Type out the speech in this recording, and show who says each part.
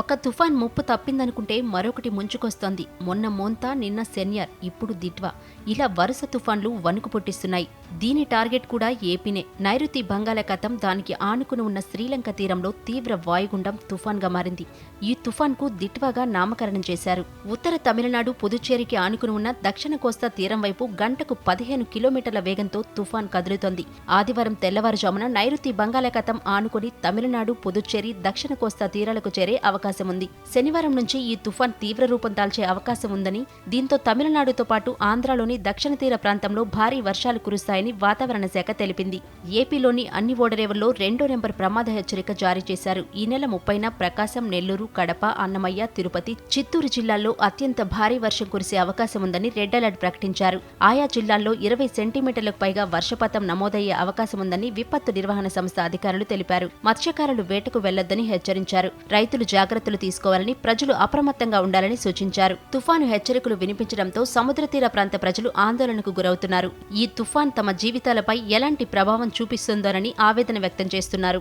Speaker 1: ఒక తుఫాన్ ముప్పు తప్పిందనుకుంటే మరొకటి ముంచుకొస్తోంది. మొన్న మోంతా నిన్న సెన్యర్ ఇప్పుడు దిట్వా. ఇలా వరుస తుఫాన్లు వణుకు పుట్టిస్తున్నాయి. దీని టార్గెట్ కూడా ఏపీనే. నైరుతి బంగాళాఖాతం దానికి ఆనుకుని ఉన్న శ్రీలంక తీరంలో తీవ్ర వాయుగుండం తుఫాన్గా మారింది. ఈ తుఫాన్కు దిట్వాగా నామకరణం చేశారు. ఉత్తర తమిళనాడు పుదుచ్చేరికి ఆనుకుని ఉన్న దక్షిణ కోస్తా తీరం వైపు గంటకు పదిహేను కిలోమీటర్ల వేగంతో తుఫాన్ కదులుతోంది. ఆదివారం తెల్లవారుజామున నైరుతి బంగాళాఖాతం ఆనుకుని తమిళనాడు పుదుచ్చేరి దక్షిణ కోస్తా తీరాలకు చేరే అవకాశం ఉంది. శనివారం నుంచి ఈ తుఫాన్ తీవ్ర రూపం దాల్చే అవకాశం ఉందని దీంతో తమిళనాడుతో పాటు ఆంధ్రలోని దక్షిణ తీర ప్రాంతంలో భారీ వర్షాలు కురుస్తాయని వాతావరణ శాఖ తెలిపింది. ఏపీలోని అన్ని ఓడరేవుల్లో రెండో నెంబర్ ప్రమాద హెచ్చరిక జారీ చేశారు. ఈ నెల ముప్పైన ప్రకాశం నెల్లూరు కడప అన్నమయ్య తిరుపతి చిత్తూరు జిల్లాల్లో అత్యంత భారీ వర్షం కురిసే అవకాశం ఉందని రెడ్ అలర్ట్ ప్రకటించారు. ఆయా జిల్లాల్లో ఇరవై సెంటీమీటర్లకు పైగా వర్షపాతం నమోదయ్యే అవకాశం ఉందని విపత్తు నిర్వహణ సంస్థ అధికారులు తెలిపారు. మత్స్యకారులు వేటకు వెళ్ళొద్దని హెచ్చరించారు. రైతులు జాగ్రత్తలు తీసుకోవాలని ప్రజలు అప్రమత్తంగా ఉండాలని సూచించారు. తుఫాను హెచ్చరికలు వినిపించడంతో సముద్ర తీర ప్రాంత ప్రజలు ఆందోళనకు గురవుతున్నారు. ఈ తుఫాన్ తమ జీవితాలపై ఎలాంటి ప్రభావం చూపిస్తుందోనని ఆవేదన వ్యక్తం చేస్తున్నారు.